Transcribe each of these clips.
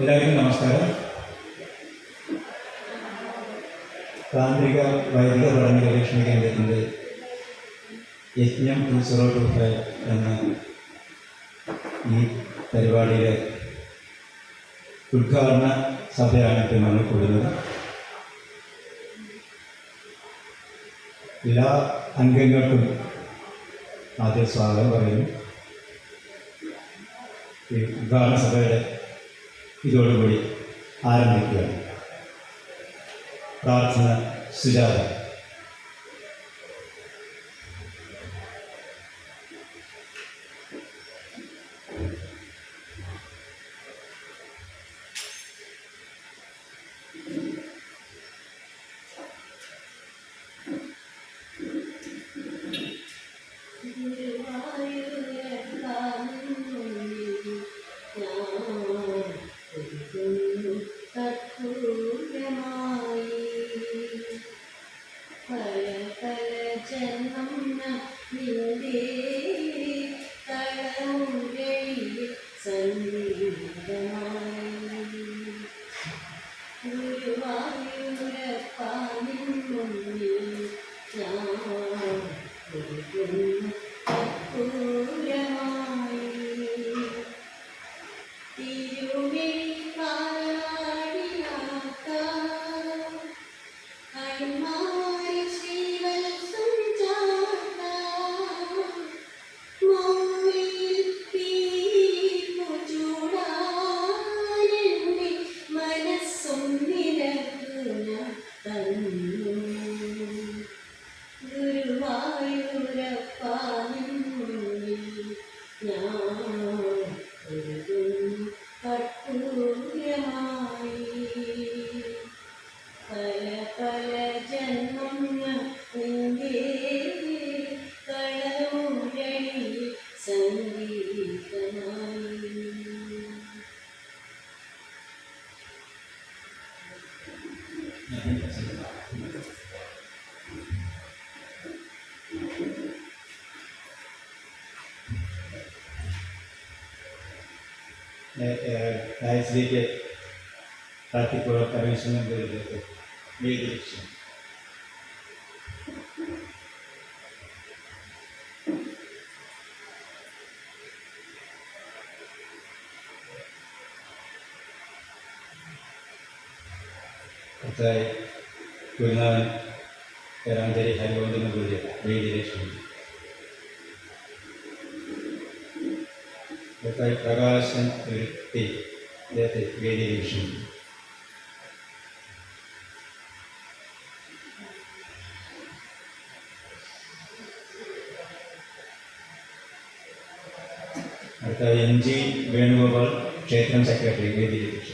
എല്ലാവർക്കും നമസ്കാരം. താന്ത്രിക വൈദിക പഠന ഗവേഷണ കേന്ദ്രത്തിന്റെ യജ്ഞം ടു സീറോ ടു ഫൈവ് എന്ന ഈ പരിപാടിയിലെ ഉദ്ഘാടന സഭയാണ് ഇപ്പോൾ നമ്മൾ കൂടുന്നത് എല്ലാ അംഗങ്ങൾക്കും ആദ്യം സ്വാഗതം പറയുന്നു. ഈ ഉദ്ഘാടന സഭയുടെ ഇതോടുകൂടി ആരംഭിക്കുകയാണ്. പ്രാർത്ഥന സുജാത. નાઇસ રીતે પ્રાર્થીપૂર્વક કમિશન કરી દીધું બે દિવસ അടുത്ത എം ജി വേണുഗോപാൽ ക്ഷേത്രം സെക്രട്ടറി വേദിയിലേക്ക്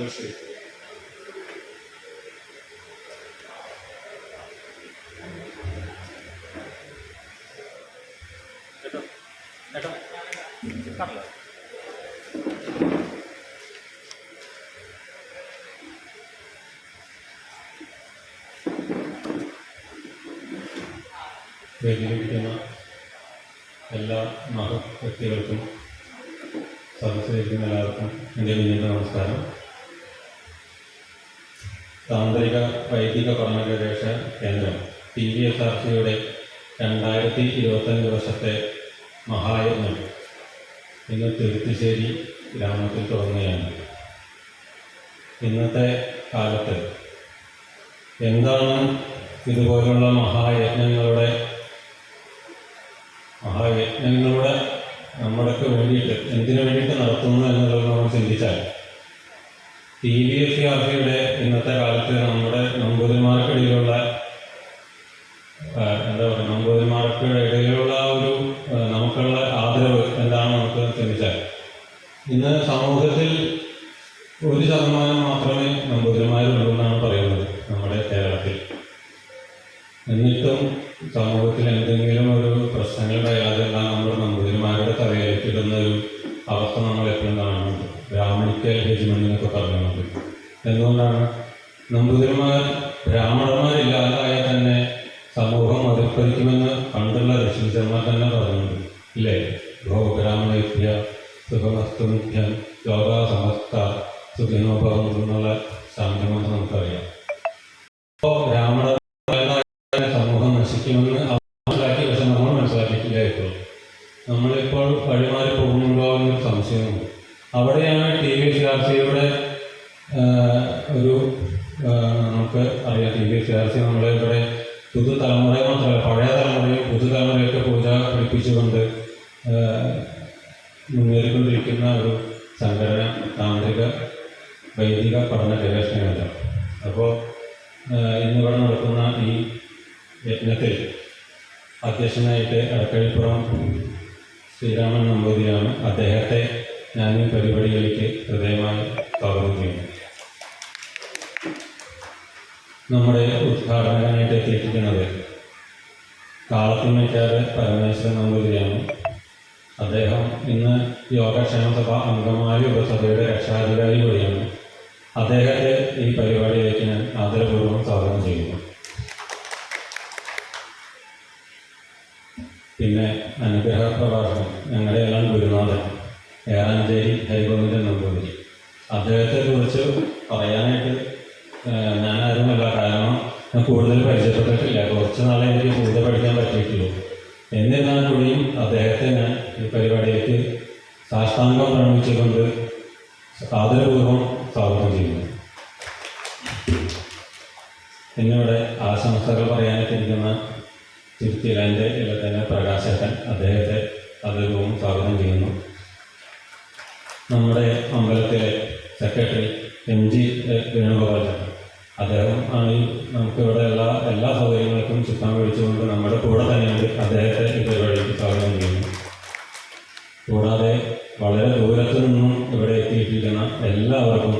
സന്തോഷ് വേദിയിലിരിക്കുന്ന എല്ലാ മഹത് വ്യക്തികൾക്കും സദസ്സിലിരിക്കുന്ന എല്ലാവർക്കും എന്റെ വിനീത നമസ്കാരം. താന്ത്രിക വൈദിക പഠനഗവേഷ കേന്ദ്രം. ടി വി എസ് ആർ സിയുടെ രണ്ടായിരത്തി ഇരുപത്തഞ്ച് വർഷത്തെ മഹായജ്ഞം ഇന്ന് തിരുത്തിശ്ശേരി ഗ്രാമത്തിൽ തുടങ്ങുകയാണ്. ഇന്നത്തെ കാലത്ത് എന്താണ് ഇതുപോലുള്ള മഹായജ്ഞങ്ങളുടെ മഹായജ്ഞങ്ങളുടെ നമ്മൾക്ക് വേണ്ടിയിട്ട് എന്തിനു വേണ്ടിയിട്ട് നടത്തുന്നു എന്നുള്ളത് നമ്മൾ ചിന്തിച്ചാൽ ടി വി എസ് സിയുടെ ഇന്നത്തെ കാലത്ത് നമ്മുടെ നമ്പൂതിരിമാർക്കിടയിലുള്ള എന്താ പറയുക നമ്പൂതിരിമാർക്കിടെ ഇടയിലുള്ള ഒരു നമുക്കുള്ള ആദരവ് എന്താണ് നമുക്ക് ചിന്തിച്ചാൽ ഇന്ന് സമൂഹത്തിൽ ഒരു ശതമാനം മാത്രമേ നമ്പൂതിരിമാരുള്ളൂ എന്നാണ് പറയുന്നത് നമ്മുടെ കേരളത്തിൽ. എന്നിട്ടും സമൂഹത്തിൽ എന്തെങ്കിലും ഒരു പ്രശ്നങ്ങളുണ്ടായാൽ നമ്മുടെ നമ്പൂതിരിമാരുടെ തലയിലേക്കിടുന്ന ഒരു അവസ്ഥ നമ്മൾ എപ്പോഴും കാണുന്നുണ്ട്. ബ്രാഹ്മണിക്കൽ പറയുന്നത് എന്തുകൊണ്ടാണ് നമ്പൂതിരിമാർ ബ്രാഹ്മണന്മാരില്ലാതായ തന്നെ സമൂഹം അതിർപ്പതിക്കുമെന്ന് പണ്ടുള്ള ഋഷീശന്മാർ തന്നെ പറഞ്ഞിട്ടുണ്ട്. ഇല്ലേ? ഭോ സുഖമസ്തു നിത്യം ലോക സമസ്ത സുഖിനോഭവം എന്നുള്ള സംഗമം നമുക്കറിയാം. അപ്പോൾ ബ്രാഹ്മണ സമൂഹം നശിക്കുമെന്ന് മനസ്സിലാക്കി പക്ഷെ നമ്മൾ മനസ്സിലാക്കിയിട്ടില്ല ഇപ്പോൾ. നമ്മളിപ്പോൾ വഴിമാറി പോകുന്നുണ്ടോ എന്നൊരു സംശയമുണ്ട്. അവിടെയാണ് ടി വി സി ആർ സിയുടെ ഒരു നമുക്ക് അറിയാം. ഈ ചേർച്ച നമ്മളെ ഇവിടെ പുതുതലമുറയെ മാത്രമല്ല പഴയ തലമുറയും പുതുതലമുറയൊക്കെ പൂജ പഠിപ്പിച്ചുകൊണ്ട് മുന്നേറിക്കൊണ്ടിരിക്കുന്ന ഒരു സംഘടന താന്ത്രിക വൈദിക പഠന ഗവേഷണമല്ല അപ്പോൾ ഇന്നിവിടെ നടക്കുന്ന ഈ യജ്ഞത്തിൽ അധ്യക്ഷനായിട്ട് അടക്കഴിപ്പുറം ശ്രീരാമൻ നമ്പൂതിരിയാണ് അദ്ദേഹത്തെ ഞാൻ ഈ പരിപാടിയിലേക്ക് ഹൃദയമായി സ്വാഗതം ചെയ്യുന്നു. നമ്മുടെ ഉദ്ഘാടകനായിട്ട് എത്തിയിരിക്കുന്നത് കാളത്തിമേക്കാട് പരമേശ്വരൻ നമ്പൂതിരിയാണ്. അദ്ദേഹം ഇന്ന് യോഗക്ഷേമസഭ അംഗമായ ഉപസഭയുടെ രക്ഷാധികാരി കൂടിയാണ്. അദ്ദേഹത്തെ ഈ പരിപാടിയിലേക്ക് ഞാൻ ആദരപൂർവം സ്വാഗതം ചെയ്യുന്നു. പിന്നെ അനുഗ്രഹ പ്രഭാഷണം. ഞങ്ങളുടെ എല്ലാം ഗുരുനാഥൻ ഏറാഞ്ചേരി ഹൈഗോവിന്ദൻ നമ്പൂതിരി. അദ്ദേഹത്തെ കുറിച്ച് പറയാനായിട്ട് ആരുമല്ല കാരണം ഞാൻ കൂടുതൽ പരിചയപ്പെട്ടിട്ടില്ല. കുറച്ച് നാളെ എനിക്ക് കൂടുതൽ പഠിക്കാൻ പറ്റിയിട്ടുള്ളൂ. എന്നിരുന്നാൽ കൂടിയും അദ്ദേഹത്തെ ഞാൻ ഈ പരിപാടിയിലേക്ക് സാഷ്ടാംഗം പ്രണമിച്ചുകൊണ്ട് ആദരപൂർവം സ്വാഗതം ചെയ്യുന്നു. എന്നിവിടെ ആശംസകൾ പറയാനെത്തിയിരിക്കുന്ന തിരുത്തിയിലെ തന്നെ പ്രകാശേട്ടൻ അദ്ദേഹത്തെ ആദരവും സ്വാഗതം ചെയ്യുന്നു. നമ്മുടെ അമ്പലത്തിലെ സെക്രട്ടറി എം ജി വേണുഗോപാലൻ അദ്ദേഹം ആയി നമുക്ക് ഇവിടെ എല്ലാ എല്ലാ സൗകര്യങ്ങൾക്കും ചുക്കാൻ പിടിച്ചുകൊണ്ട് നമ്മുടെ കൂടെ തന്നെയാണ് അദ്ദേഹത്തെ പരിപാടിക്ക് സ്വാഗതം ചെയ്യുന്നു. കൂടാതെ വളരെ ദൂരത്തു നിന്നും ഇവിടെ എത്തിയിട്ടിരിക്കുന്ന എല്ലാവർക്കും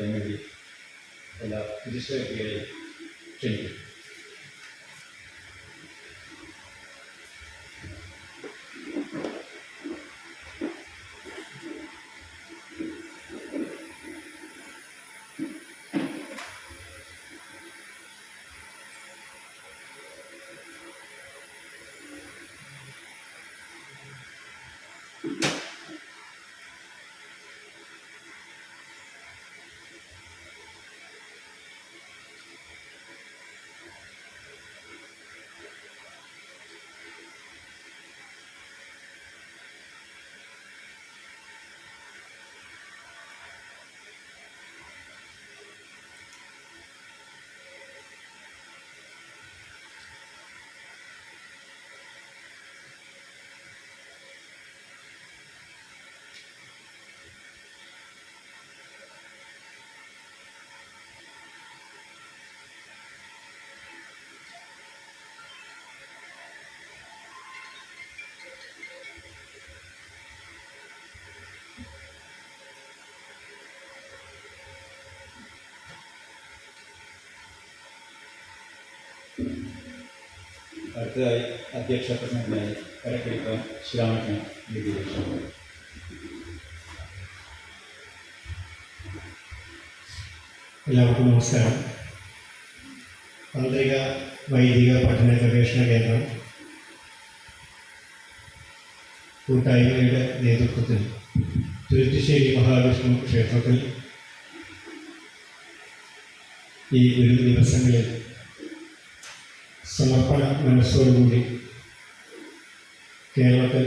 വേണ്ടി എല്ലാ വിശിഷ്ട വ്യക്തികളെയും അടുത്തതായി അധ്യക്ഷ പ്രസംഗത്തിനായി കലക്കരിക്കാൻ ശ്രീരാമകൃഷ്ണൻ വിദ്യാഭ്യാസം എല്ലാവർക്കും നമസ്കാരം. താന്ത്രിക വൈദിക പഠന ഗവേഷണ കേന്ദ്രം കൂട്ടായ്മയുടെ നേതൃത്വത്തിൽ തുരുത്തിശ്ശേരി മഹാവിഷ്ണു ക്ഷേത്രത്തിൽ ഈ ഒരു ദിവസങ്ങളിൽ സമർപ്പണ മനസ്സോടുകൂടി കേരളത്തിൽ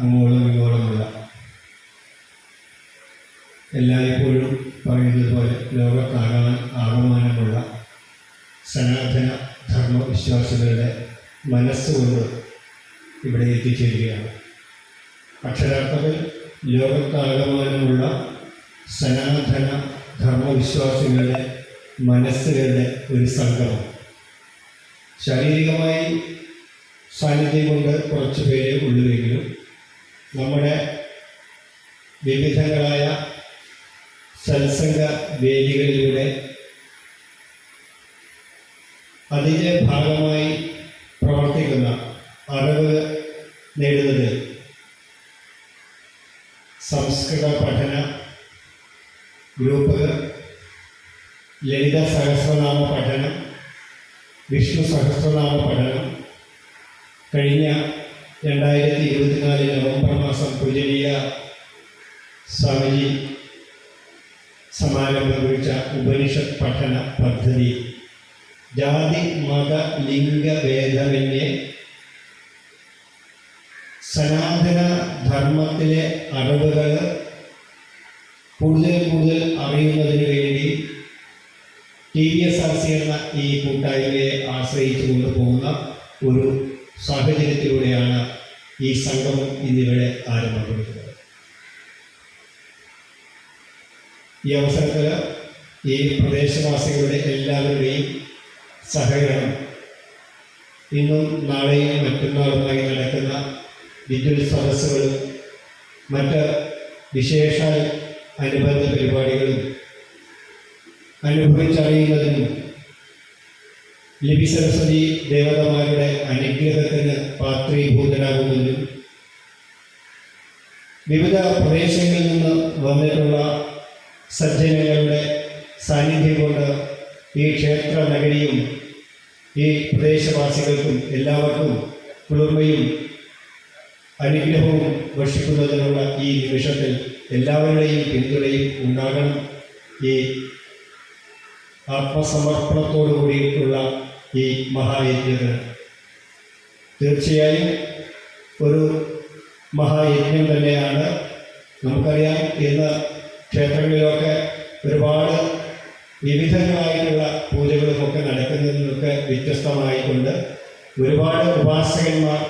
അങ്ങോളം ഇങ്ങോളമുള്ള എല്ലായ്പ്പോഴും പറയുന്നത് പോലെ ലോകത്താകാൻ ആകമാനമുള്ള സനാതന ധർമ്മവിശ്വാസികളുടെ മനസ്സുകൊണ്ട് ഇവിടെ എത്തിച്ചേരുകയാണ്. അക്ഷരാർത്ഥത്തിൽ ലോകത്താകമാനമുള്ള സനാതന ധർമ്മവിശ്വാസികളുടെ മനസ്സുകളുടെ ഒരു സംഗമം. ശാരീരികമായി സാന്നിധ്യം കൊണ്ട് കുറച്ച് പേര് ഉള്ളുവെങ്കിലും നമ്മുടെ വിവിധങ്ങളായ സത്സംഗ വേദികളിലൂടെ അതിന്റെ ഭാഗമായി പ്രവർത്തിക്കുന്ന അറിവ് നേടുന്നത് സംസ്കൃത പഠന ഗ്രൂപ്പുകൾ ലളിത സഹസ്രനാമ പഠനം വിഷ്ണു സഹസ്രനാമ പഠനം കഴിഞ്ഞ രണ്ടായിരത്തി ഇരുപത്തിനാല് നവംബർ മാസം പൂജനീയ സ്വാമിജി സമാരംഭം കുറിച്ച ഉപനിഷത് പഠന പദ്ധതി. ജാതി മത ലിംഗ ഭേദമന്യേ സനാതന ധർമ്മത്തിലെ അറിവുകൾ കൂടുതൽ കൂടുതൽ അറിയുന്നതിന് വേണ്ടി T V S R C എന്ന ഈ കൂട്ടായ്മയെ ആശ്രയിച്ചു കൊണ്ടുപോകുന്ന ഒരു സാഹചര്യത്തിലൂടെയാണ് ഈ സംഗമം ഇന്നിവിടെ ആരംഭപ്പെടുന്നത് ഈ അവസരത്തിൽ ഈ പ്രദേശവാസികളുടെ എല്ലാവരുടെയും സഹകരണം ഇന്നും നാളെയും മറ്റന്നാളുമായി നടക്കുന്ന വിദ്യുൽ സദസ്സുകളും മറ്റ് വിശേഷ അനുബന്ധ പരിപാടികളും അനുഭവിച്ചറിയുന്നതിനും ലിപി സരസ്വതി ദേവതമാരുടെ അനുഗ്രഹത്തിന് പാത്രീഭൂതനാകുന്നതിനും വിവിധ പ്രദേശങ്ങളിൽ നിന്ന് വന്നിട്ടുള്ള സജ്ജനങ്ങളുടെ സാന്നിധ്യം കൊണ്ട് ഈ ക്ഷേത്ര നഗരിയും ഈ പ്രദേശവാസികൾക്കും എല്ലാവർക്കും കുളിർമയും അനുഗ്രഹവും വർഷിക്കുന്നതിനുള്ള ഈ നിമിഷത്തിൽ എല്ലാവരുടെയും പിന്തുണയും ഉണ്ടാകണം. ഈ ആത്മസമർപ്പണത്തോടു കൂടിയിട്ടുള്ള ഈ മഹായജ്ഞങ്ങൾ. തീർച്ചയായും ഒരു മഹായജ്ഞം തന്നെയാണ് നമുക്കറിയാം. ഇന്ന് ക്ഷേത്രങ്ങളിലൊക്കെ ഒരുപാട് വിവിധങ്ങളായിട്ടുള്ള പൂജകളുമൊക്കെ നടക്കുന്നതിൽ നിന്നൊക്കെ വ്യത്യസ്തമായിക്കൊണ്ട് ഒരുപാട് ഉപാസകന്മാർ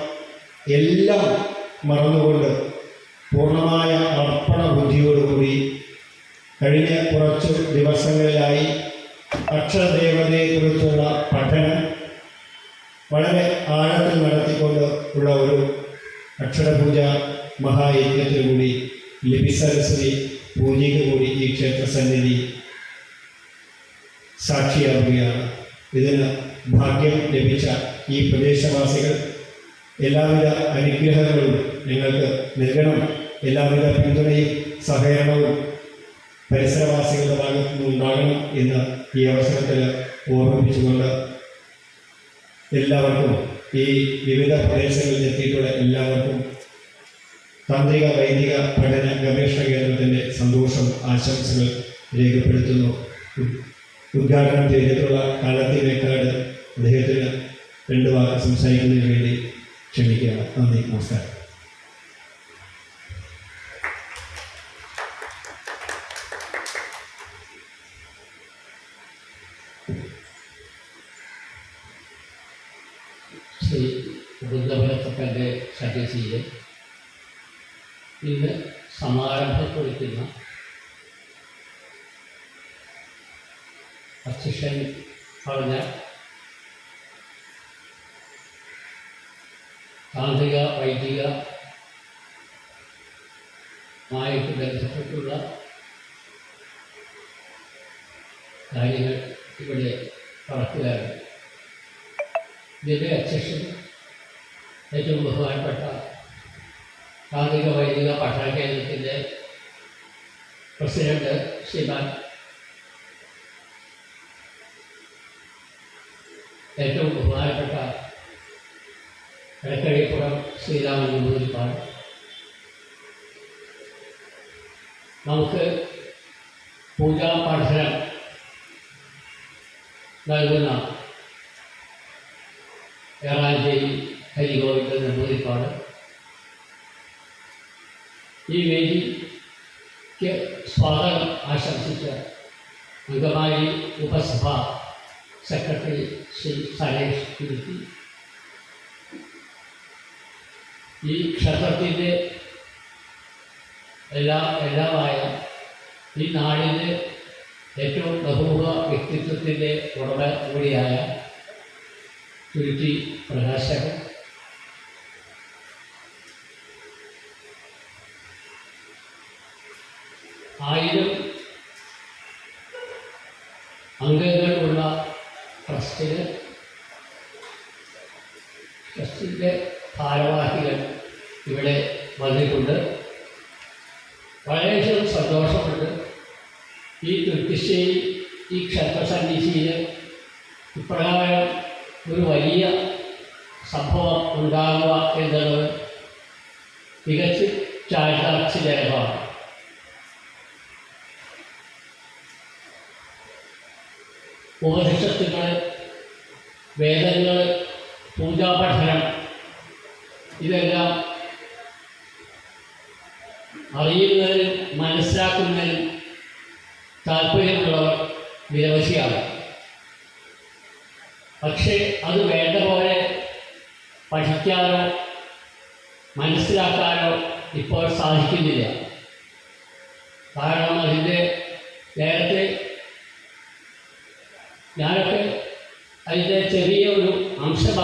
എല്ലാം മറന്നുകൊണ്ട് പൂർണമായ അർപ്പണ ബുദ്ധിയോടുകൂടി കഴിഞ്ഞ കുറച്ച് ദിവസങ്ങളിലായി അക്ഷരദേവതയെക്കുറിച്ചുള്ള പഠനം വളരെ ആഴത്തിൽ നടത്തിക്കൊണ്ട് ഉള്ള ഒരു അക്ഷരപൂജ മഹായജ്ഞത്തിൽ കൂടി ലിപി സരസ്വതി പൂജയ്ക്ക് കൂടി ഈ ക്ഷേത്രസന്നിധി സാക്ഷിയാവുകയാണ്. ഇതിന് ഭാഗ്യം ലഭിച്ച ഈ പ്രദേശവാസികൾ എല്ലാവിധ അനുഗ്രഹങ്ങളും നിങ്ങൾക്ക് നൽകണം. എല്ലാവിധ പിന്തുണയും സഹകരണവും പരിസരവാസികളുടെ ഭാഗത്തു നിന്നുണ്ടാകണം എന്ന് ഈ അവസരത്തിൽ ഓർമ്മിപ്പിച്ചുകൊണ്ട് എല്ലാവർക്കും ഈ വിവിധ പ്രദേശങ്ങളിൽ എത്തിയിട്ടുള്ള എല്ലാവർക്കും താന്ത്രിക വൈദിക പഠന ഗവേഷണ കേന്ദ്രത്തിന്റെ സന്തോഷം ആശംസകൾ രേഖപ്പെടുത്തുന്നു. ഉദ്- ഉദ്ഘാടനം ചെയ്തിട്ടുള്ള കാലത്തെ മേക്കാട് അദ്ദേഹത്തിന് രണ്ട് വാക്ക് സംസാരിക്കുന്നതിന് വേണ്ടി ക്ഷമിക്കുക നന്ദി. നമസ്കാരം. ശ്രീ. വൃന്ദപുരത്തപ്പന്റെ സന്യസിയിൽ ഇന്ന് സമാരംഭം കുറിക്കുന്ന അധ്യക്ഷൻ പറഞ്ഞ താന്ത്രിക വൈദിക ഇതിന്റെ അധ്യക്ഷൻ ഏറ്റവും ബഹുമാനപ്പെട്ട കാർമിക വൈദിക പഠന കേന്ദ്രത്തിന്റെ പ്രസിഡന്റ് ശ്രീമാൻ. ഏറ്റവും ബഹുമാനപ്പെട്ട എടക്കഴിപ്പുറം ശ്രീരാമൻ നമ്പൂതിരിപ്പാട് നമുക്ക് പൂജാ പഠനം നൽകുന്ന ഏറാഞ്ചേരി ഹരിഗോവിന്ദൻ നമ്പൂതിരിപ്പാട് ഈ വേദിക്ക് സ്വാഗതം ആശംസിച്ച അങ്കമാലി ഉപസഭ സെക്രട്ടറി ശ്രീ സനേഷ് കുരുത്തി ഈ ക്ഷേത്രത്തിന്റെ എല്ലാ എല്ലാമായ ഈ നാടിന്റെ ഏറ്റവും ബഹുമുഖ വ്യക്തിത്വത്തിന്റെ ഉടമ കൂടിയായ തുരുത്തി പ്രകാശകൻ. ആയിരം അംഗങ്ങളുള്ള ട്രസ്റ്റിന് ട്രസ്റ്റിന്റെ ഭാരവാഹികൾ ഇവിടെ വന്നിട്ടുണ്ട്. വളരെയധികം സന്തോഷമുണ്ട്. ഈ കൃത്യശ്ശേരി ഈ ക്ഷേത്ര സന്നിധിയിൽ ഇപ്രകാരം ഒരു വലിയ സംഭവം ഉണ്ടാകുക എന്നുള്ളത് തികച്ചും ചാരിതാർത്ഥ്യജനകമാണ് ഉപനിഷത്തുകൾ വേദങ്ങൾ പൂജാപഠനം ഇതെല്ലാം അറിയുന്നതിനും മനസ്സിലാക്കുന്നതിനും താല്പര്യമുള്ളവർ നിരവധിയാണ്. പക്ഷേ അത് വേണ്ട പോലെ പഠിക്കാനോ മനസ്സിലാക്കാനോ ഇപ്പോൾ സാധിക്കുന്നില്ല. കാരണം അതിന്റെ നേരത്തെ ഞാനൊക്കെ അതിന്റെ ചെറിയ ഒരു അംശം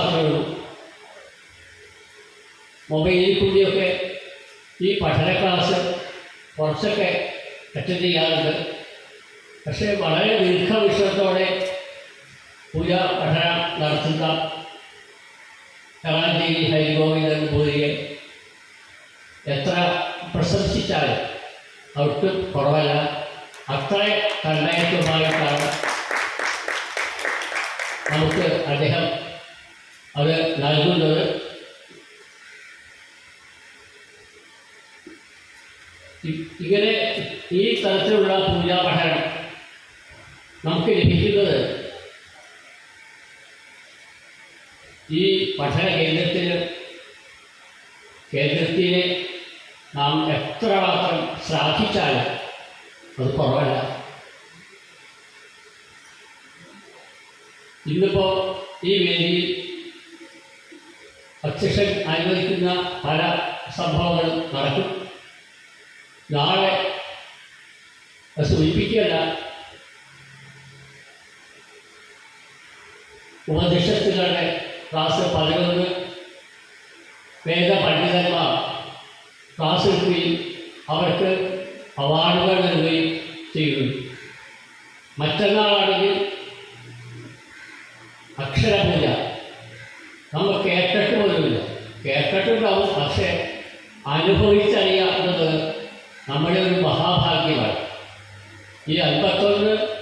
മൊബൈലിൽ കൂടിയൊക്കെ ഈ പഠന ക്ലാസ് കുറച്ചൊക്കെ അറ്റൻഡ് ചെയ്യാറുണ്ട്. പക്ഷേ വളരെ ദീർഘവിഷയത്തോടെ പൂജ പഠനം നടത്തുന്ന കലാഞ്ചേരി ഹരിഗോവിന്ദൻ പൂരിയെ എത്ര പ്രശംസിച്ചാലും അവർക്ക് കുറവല്ല. അത്ര കണ്ണയത്വമായിട്ടാണ് നമുക്ക് അദ്ദേഹം അത് നൽകുന്നത്. ഇങ്ങനെ ഈ തരത്തിലുള്ള പൂജാ പഠനം നമുക്ക് ലഭിക്കുന്നത് ഈ പഠന കേന്ദ്രത്തിന് കേന്ദ്രത്തിനെ നാം എത്ര മാത്രം ശ്ലാഘിച്ചാലും അത് കുറവല്ല. ഇന്നിപ്പോൾ ഈ വേദിയിൽ അധ്യക്ഷൻ അനുവദിക്കുന്ന പല സംഭവങ്ങളും നടക്കും. നാളെ സൂചിപ്പിക്കുകയല്ല. ഉപനിഷത്തുകളുടെ ക്ലാസ് പതിനൊന്ന്. വേദ പണ്ഡിതന്മാർ ക്ലാസ് എടുക്കുകയും അവർക്ക് അവാർഡുകൾ നൽകുകയും ചെയ്യുന്നു. മറ്റന്നാളാണെങ്കിൽ അക്ഷരപൂജ. നമ്മൾ കേട്ടിട്ട് പോലുമില്ല. കേട്ടിട്ടുണ്ടാവും പക്ഷേ അനുഭവിച്ചറിയാവുന്നത് നമ്മുടെ ഒരു മഹാഭാഗ്യമാണ്. ഈ അൻപത്തൊന്ന്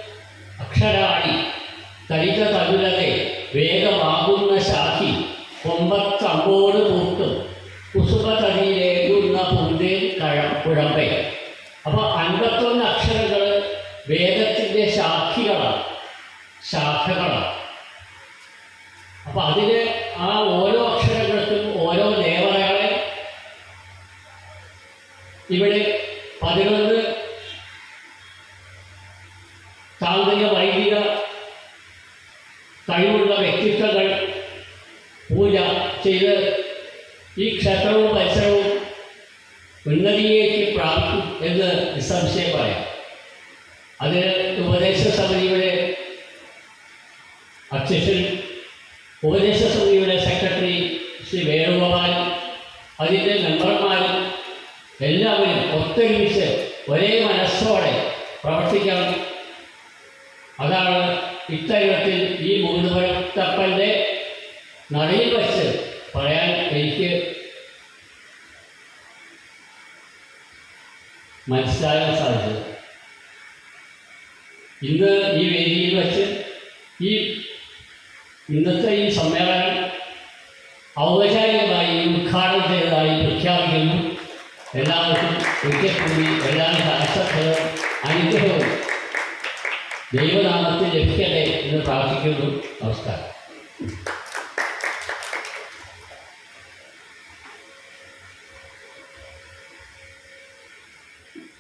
താന്ത്രിക വൈദിക കഴിവുള്ള വ്യക്തിത്വങ്ങൾ പൂജ ചെയ്ത് ഈ ക്ഷേത്രവും പരിസരവും ഉന്നതിയേക്ക് പ്രാപിക്കും എന്ന് നിസ്സംശയം പറയാം. അതിന് ഉപദേശ സമിതിയുടെ അധ്യക്ഷൻ ഉപദേശ സമിതിയുടെ സെക്രട്ടറി ശ്രീ വേണുഗോപാൽ അതിന്റെ മെമ്പർമാരും എല്ലാവരും ഒത്തൊരുമിച്ച് ഒരേ മനസ്സോടെ ഇത്തരത്തിൽ ഈ മുഴുവത്തപ്പന്റെ നടയിൽ വച്ച് പറയാൻ എനിക്ക് മനസ്സിലാകാൻ സാധിച്ചത്. ഇന്ന് ഈ വേദിയിൽ വച്ച് ഈ ഇന്നത്തെ ഈ സമ്മേളനം ഔപചാരികമായി ഉദ്ഘാടനം ചെയ്തതായി പ്രഖ്യാപിക്കുന്നു. എല്ലാവർക്കും ഒരിക്കൽ കൂടി അശ്രദ്ധവും അനുഗ്രഹവും ദൈവനാമത്തിൽ ലഭിക്കട്ടെ എന്ന് പ്രാർത്ഥിക്കുന്നു. നമസ്കാരം.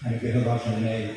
അനുഗ്രഹഭാഷനായി